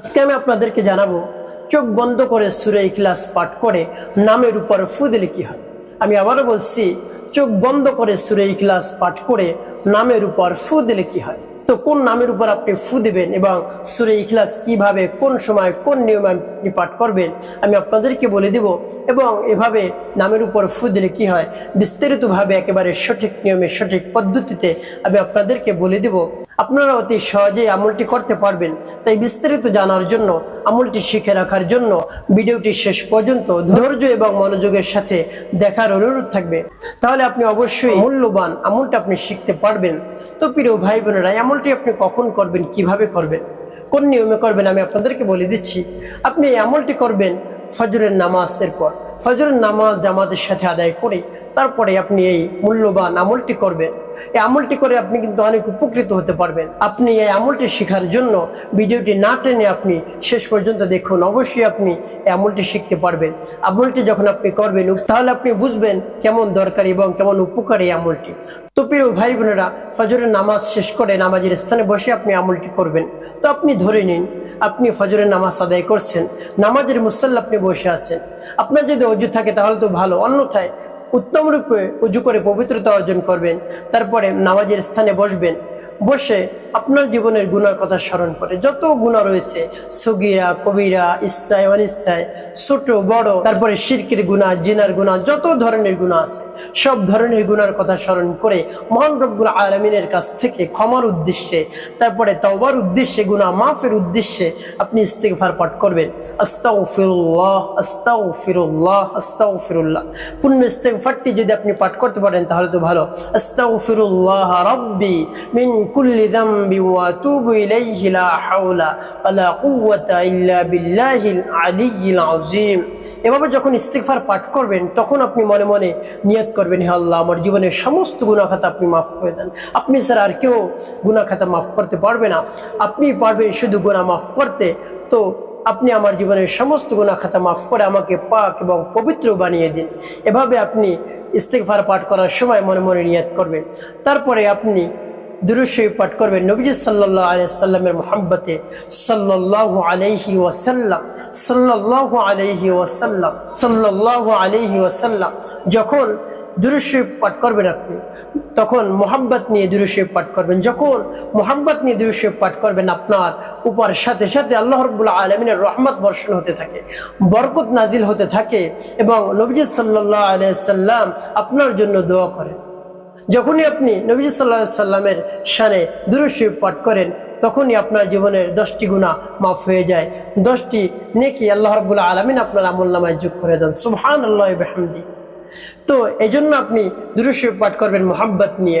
আজকে আমি আপনাদেরকে জানাব, চোখ বন্ধ করে সুরে ইখলাস পাঠ করে নামের উপর ফু দিলে কি হয়? আমি আবারও বলছি, চোখ বন্ধ করে সুরে ইখলাস পাঠ করে নামের উপর ফু দিলে কি হয়? তো কোন নামের উপর আপনি ফু দিবেন এবং সুরে ইখলাস কীভাবে, কোন সময়, কোন নিয়মে আপনি পাঠ করবেন, আমি আপনাদেরকে বলে দিব এবং এভাবে নামের উপর ফু দিলে কি হয়? বিস্তারিতভাবে একেবারে সঠিক নিয়মে, সঠিক পদ্ধতিতে আমি আপনাদেরকে বলে দিব। আপনারা অতি সহজেই আমলটি করতে পারবেন। তাই বিস্তারিত জানার জন্য, আমলটি শিখে রাখার জন্য ভিডিওটি শেষ পর্যন্ত ধৈর্য এবং মনোযোগের সাথে দেখার অনুরোধ থাকবে। তাহলে আপনি অবশ্যই মূল্যবান আমলটা আপনি শিখতে পারবেন। তো প্রিয় ভাই বোনেরা আমলটি আপনি কখন করবেন, কীভাবে করবেন, কোন নিয়মে করবেন, আমি আপনাদেরকে বলে দিচ্ছি। আপনি এই আমলটি করবেন ফজরের নামাজের পর। ফজরের নামাজ জামাতের সাথে আদায় করে তারপরে আপনি এই মূল্যবান আমলটি করবেন। এই আমলটি করে আপনি কিন্তু অনেক উপকৃত হতে পারবেন। আপনি এই আমলটি শেখার জন্য ভিডিওটি না টেনে আপনি শেষ পর্যন্ত দেখুন। অবশ্যই আপনি এই আমলটি শিখতে পারবেন। আমলটি যখন আপনি করবেন, তাহলে আপনি বুঝবেন কেমন দরকারি এবং কেমন উপকারী এই আমলটি। তো প্রিয় ভাই বোনেরা ফজরের নামাজ শেষ করে নামাজের স্থানে বসে আপনি আমলটি করবেন। তো আপনি ধরে নিন, আপনি ফজরের নামাজ আদায় করছেন। নামাজের মুসাল্লা আপনি বসে আছেন। আপনার যদি অজু থাকে, তাহলে তো ভালো। অন্যথায় উত্তম রূপে উজু করে পবিত্রতা অর্জন করবেন। তারপরে নামাজের স্থানে বসবেন। বসে আপনার জীবনের গুণার কথা স্মরণ করে। যত গুণা রয়েছে, সগিরা, কবিরা, ইচ্ছায়, অনিচ্ছায়, ছোট, বড়, তারপরে শিরকির গুণা জিনার গুণা যত ধরনের গুণা আছে, সব ধরনের গুণার কথা স্মরণ করে মহান রব্বুল আলমিনের কাছ থেকে ক্ষমার উদ্দেশ্যে, তারপরে তওবার উদ্দেশ্যে গুণা মাফের উদ্দেশ্যে আপনি ইস্তেগফার পাঠ করবেন। আস্তাও ফিরুল্লাহ আস্তাও ফিরুল্লাহ আস্তাও ফিরুল্লাহ পূর্ণ ইস্তেগফারটি যদি আপনি পাঠ করতে পারেন তাহলে তো ভালো। আস্তাও ফিরুল্লাহ রব্বি মিন যামবি ওয়া তুবু ইলাইহি লা হাওলা ওয়ালা কুওয়াতা ইল্লা বিল্লাহিল আলিয়্যিল আযীম এভাবে যখন ইস্তিগফার পাঠ করবেন, তখন আপনি মনে মনে নিয়ত করবেন, হে আল্লাহ, আমার জীবনের সমস্ত গুণাখাতা আপনি মাফ করে দেন। আপনি স্যার আর কেউ গুণাখাতা মাফ করতে পারবে না। আপনি পারবেন শুধু গুণা মাফ করতে। তো আপনি আমার জীবনের সমস্ত গুণা খাতা মাফ করে আমাকে পাক এবং পবিত্র বানিয়ে দিন। এভাবে আপনি ইস্তেকফার পাঠ করার সময় মনে মনে নিয়াত করবেন। তারপরে আপনি দুরুশরীফ পাঠ করবেন। নবীজি সাল্লাহ আলাইসাল্লামের মোহাব্বতে সাল্লাহ আলাইহি ওয়াসাল্লাম সাল্লাহ আলাইহি ওয়াসাল্লাম সাল্লাহ আলাইহি ওয়াসাল্লাম যখন দুরুশরীফ পাঠ করবেন আপনি, তখন মোহাব্বত নিয়ে দুরুশরীফ পাঠ করবেন। যখন মোহাব্বত নিয়ে দুরুশরীফ পাঠ করবেন, আপনার উপর সাথে সাথে আল্লাহ রব্বুল্লাহ আলমিনের রহমত বর্ষণ হতে থাকে, বরকত নাজিল হতে থাকে এবং নবীজ সাল্লাহ আলাইসাল্লাম আপনার জন্য দোয়া করেন। যখনই আপনি নবী সাল্লা সাল্লামের সানে দুরুশরীফ পাঠ করেন, তখনই আপনার জীবনের দশটি গুণা মাফ হয়ে যায়। দশটি নেকি আল্লাহ রবুল্লা আলমিন আপনার আমল নামায় যোগ করে দেন। সুহান আল্লাহ তো এই জন্য আপনি দুরুশিব পাঠ করবেন মোহাব্বত নিয়ে।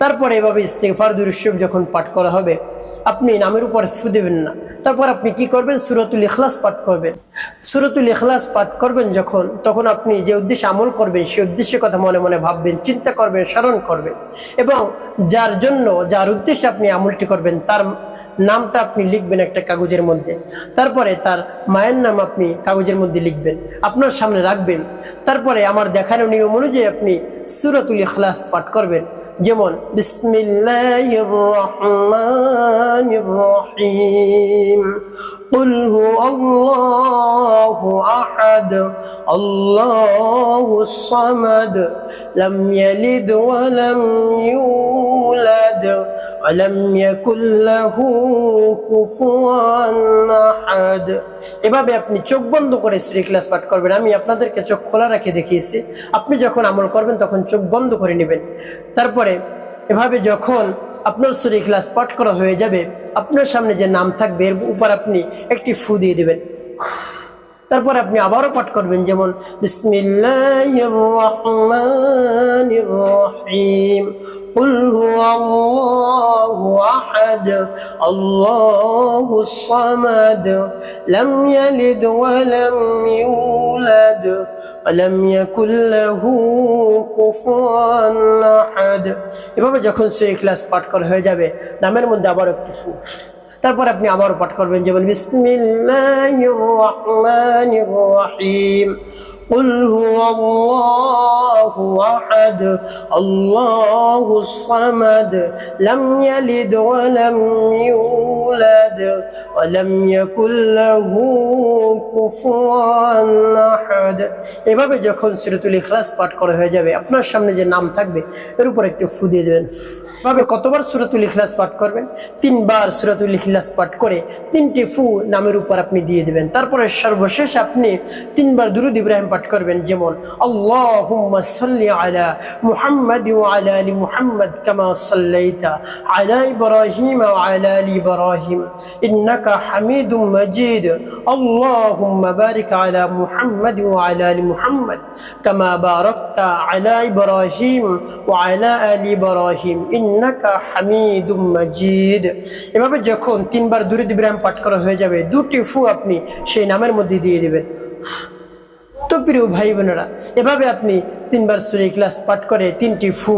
তারপরে এভাবে ইস্তেফার দুরুশিব যখন পাঠ করা হবে আপনি নামের উপর ফু দেবেন না। তারপর আপনি কি করবেন? সুরতুল ইখলাস পাঠ করবেন। সুরতুল ইখলাস পাঠ করবেন যখন, তখন আপনি যে উদ্দেশ্যে আমল করবেন, সেই উদ্দেশ্যের কথা মনে মনে ভাববেন, চিন্তা করবেন, স্মরণ করবেন। এবং যার জন্য, যার উদ্দেশ্যে আপনি আমলটি করবেন, তার নামটা আপনি লিখবেন একটা কাগজের মধ্যে। তারপরে তার মায়ের নাম আপনি কাগজের মধ্যে লিখবেন, আপনার সামনে রাখবেন। তারপরে আমার দেখানো নিয়ম অনুযায়ী আপনি সুরতুল ইখলাস পাঠ করবেন। যেমন বিসমিল্লাহির রহমানির রহিম قل هو الله أحد الله الصمد لم يلد ولم يولد ولم يكن له كفوا أحد এভাবে আপনি চোখ বন্ধ করে শ্রী ক্লাস পাঠ করবেন। আমি আপনাদেরকে চোখ খোলা রাখে দেখিয়েছি। আপনি যখন আমল করবেন, তখন চোখ বন্ধ করে নেবেন। তারপরে এভাবে যখন আপনার শ্রী ক্লাস পাঠ করা হয়ে যাবে, আপনার সামনে যে নাম থাকবে, এর উপর আপনি একটি ফু দিয়ে দেবেন। তারপর আপনি আবারও পাঠ করবেন যেমন বিসমিল্লাহির রহমানির রহিম قل هو الله أحد الله الصمد لم يلد ولم يولد ولم يكن له كفوا أحد এভাবে যখন সুরে ক্লাস পাঠ করা হয়ে যাবে নামের মধ্যে আবার একটি ফু তারপর আপনি আবারও পাঠ করবেন যেমন বিসমিল্লাহির রহমানির রহিম। قل هو الله أحد الله الصمد لم يلد ولم يولد ولم يكن له كفوا أحد এভাবে যখন সুরতুল ইখলাস পাঠ করা হয়ে যাবে আপনার সামনে যে নাম থাকবে এর উপর একটু ফু দিয়ে দেবেন এভাবে কতবার সুরতুল ইখলাস পাঠ করবেন তিনবার সুরতুল ইখলাস পাঠ করে তিনটি ফু নামের উপর আপনি দিয়ে দেবেন তারপরে সর্বশেষ আপনি তিনবার দুরুদ ইব্রাহিম পাঠ করবেন যেমন, আল্লাহুম্মা সাল্লি আলা মুহাম্মাদ ওয়া আলা আলি মুহাম্মাদ কামা হামিদুম মাজিদ। আল্লাহুম্মা বারিক আলা মুহাম্মাদ ওয়া আলা আলি মুহাম্মাদ কামা বারাকতা আলা ইব্রাহিম ওয়া হামিদুম মাজিদ। এভাবে যখন তিনবার দুরুদ ইব্রাহিম পাঠ করা হয়ে যাবে, দুটি ফু আপনি সেই নামের মধ্যে দিয়ে দিবেন। তো প্রিয় ভাই বোনেরা, এভাবে আপনি তিনবার সুরে ক্লাস পাঠ করে তিনটি ফু,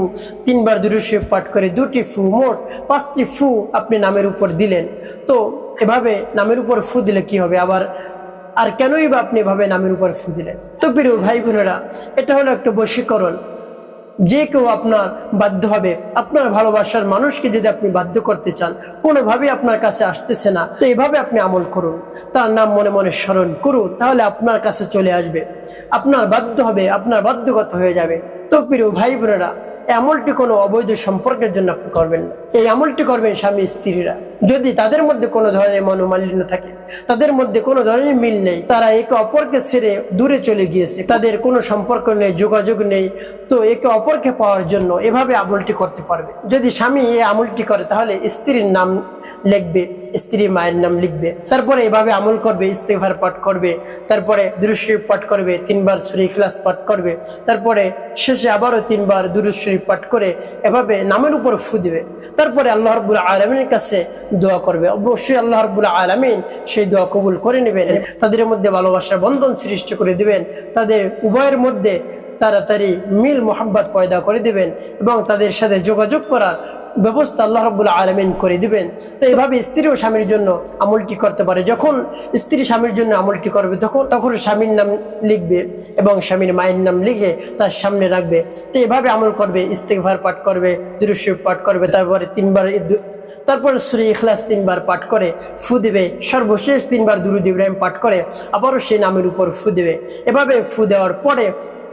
তিনবার দুরুশে পাঠ করে দুটি ফু, মোট পাঁচটি ফু আপনি নামের উপর দিলেন। তো এভাবে নামের উপর ফু দিলে কি হবে? আবার আর কেনই বা আপনি এভাবে নামের উপর ফু দিলেন? তো প্রিয় ভাই বোনেরা, এটা হলো একটা বশীকরণ। যে কেউ আপনার বাধ্য হবে, আপনার ভালোবাসার মানুষকে যদি আপনি বাধ্য করতে চান কোনোভাবে আপনার কাছে আসতেছে না। তো এভাবে আপনি আমল করুন। তার নাম মনে মনে স্মরণ করুন, তাহলে আপনার কাছে চলে আসবে। আপনার বাধ্য হবে, আপনার বাধ্যগত হয়ে যাবে। তো প্রিয় ভাই বোনেরা আমলটি কোনো অবৈধ সম্পর্কের জন্য আপনি করবেন না। এই আমলটি করবেন স্বামী স্ত্রীরা। যদি তাদের মধ্যে কোনো ধরনের মনোমালিন্য থাকে, তাদের মধ্যে কোনো ধরনের মিল নেই, তারা একে অপরকে ছেড়ে দূরে চলে গিয়েছে, তাদের কোনো সম্পর্ক নেই, যোগাযোগ নেই, তো একে অপরকে পাওয়ার জন্য এভাবে আমলটি করতে পারবে। যদি স্বামী এই আমলটি করে, তাহলে স্ত্রীর নাম লিখবে, স্ত্রীর মায়ের নাম লিখবে, তারপরে এভাবে আমল করবে ইস্তেফার পাঠ করবে, তারপরে দৃশ্য পাঠ করবে, তিনবার সুরি ক্লাস পাঠ করবে, তারপরে শেষে আবারও তিনবার দুরুদ শরীফ পাঠ করে এভাবে নামের উপর ফু দিবে তারপরে আল্লাহ রব্বুল আলমিনের কাছে দোয়া করবে। অবশ্যই আল্লাহ রবুল্লা আলমিন সেই দোয়া কবুল করে নেবেন। তাদের মধ্যে ভালোবাসার বন্ধন সৃষ্টি করে দিবেন। তাদের উভয়ের মধ্যে তাড়াতাড়ি মিল মোহাম্মত পয়দা করে দিবেন এবং তাদের সাথে যোগাযোগ করার ব্যবস্থা আল্লাহ রব্বুল আলমিন করে দিবেন। তো এইভাবে স্ত্রী ও স্বামীর জন্য আমলটি করতে পারে। যখন স্ত্রী স্বামীর জন্য আমলটি করবে, তখন তখন স্বামীর নাম লিখবে এবং স্বামীর মায়ের নাম লিখে তার সামনে রাখবে। তো এভাবে আমল করবে ইস্তেকভার পাঠ করবে দৃশ্য পাঠ করবে, তারপরে তিনবার তারপরে সুরি ইখলাস তিনবার পাঠ করে ফু দেবে। সর্বশেষ তিনবার দুরুদ ইব্রাহিম পাঠ করে আবারও সেই নামের উপর ফু দেবে। এভাবে ফু দেওয়ার পরে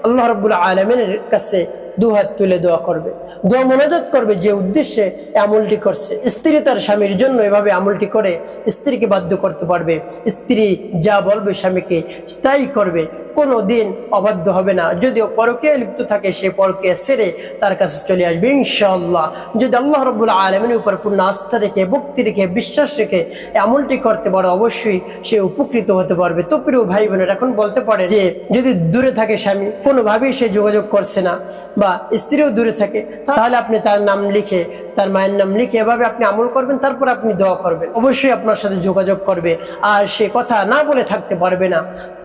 আল্লাহ রব্বুল আলমিনের কাছে দুহাত তুলে দোয়া করবে। দোয়া মনোজাত করবে যে উদ্দেশ্যে আমলটি করছে। স্ত্রী তার স্বামীর জন্য এভাবে আমলটি করে স্ত্রীকে বাধ্য করতে পারবে। স্ত্রী যা বলবে স্বামীকে তাই করবে। কোনো দিন অবাধ্য হবে না। যদিও পরকে লিপ্ত থাকে, সে পরকে সেরে তার কাছে চলে আসবে ইনশাআল্লাহ। যদি আল্লাহ রব্বুল আলমিনের উপর পূর্ণ আস্থা রেখে, ভক্তি রেখে, বিশ্বাস রেখে এই আমলটি করতে পারে, অবশ্যই সে উপকৃত হতে পারবে। তো প্রিয় ভাই বোনের এখন বলতে পারে যে, যদি দূরে থাকে স্বামী, কোনোভাবেই সে যোগাযোগ করছে না বা স্ত্রীও দূরে থাকে, তাহলে আপনি তার নাম লিখে, তার মায়ের নাম লিখে এভাবে আপনি আমল করবেন, তারপর আপনি দোয়া করবেন। অবশ্যই আপনার সাথে যোগাযোগ করবে। আর সে কথা না বলে থাকতে পারবে না।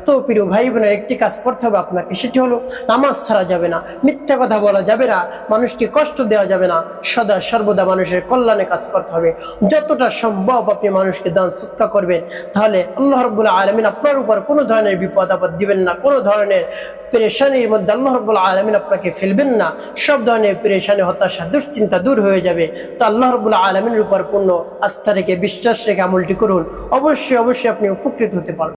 তো প্রিয় ভাই বোনের একটি কাজ করতে হবে আপনাকে, সেটি হলো নামাজ ছাড়া যাবে না, মিথ্যা কথা বলা যাবে না, মানুষকে কষ্ট দেওয়া যাবে না, সদা সর্বদা মানুষের কল্যাণে কাজ করতে হবে। যতটা সম্ভব আপনি মানুষকে দান সৎকা করবেন, তাহলে আল্লাহ রব্বুল আলমিন আপনার উপর কোনো ধরনের বিপদ আপদ দিবেন না, কোনো ধরনের পেরেশানির মধ্যে আল্লাহ রব্বুল আলমিন আপনাকে ফেলবেন না, সব ধরনের পেরেশানি, হতাশা, দুশ্চিন্তা দূর হয়ে যাবে। তো আল্লাহ রব্বুল আলমিনের উপর পূর্ণ আস্থা রেখে, বিশ্বাস রেখে আমলটি করুন, অবশ্যই অবশ্যই আপনি উপকৃত হতে পারবেন।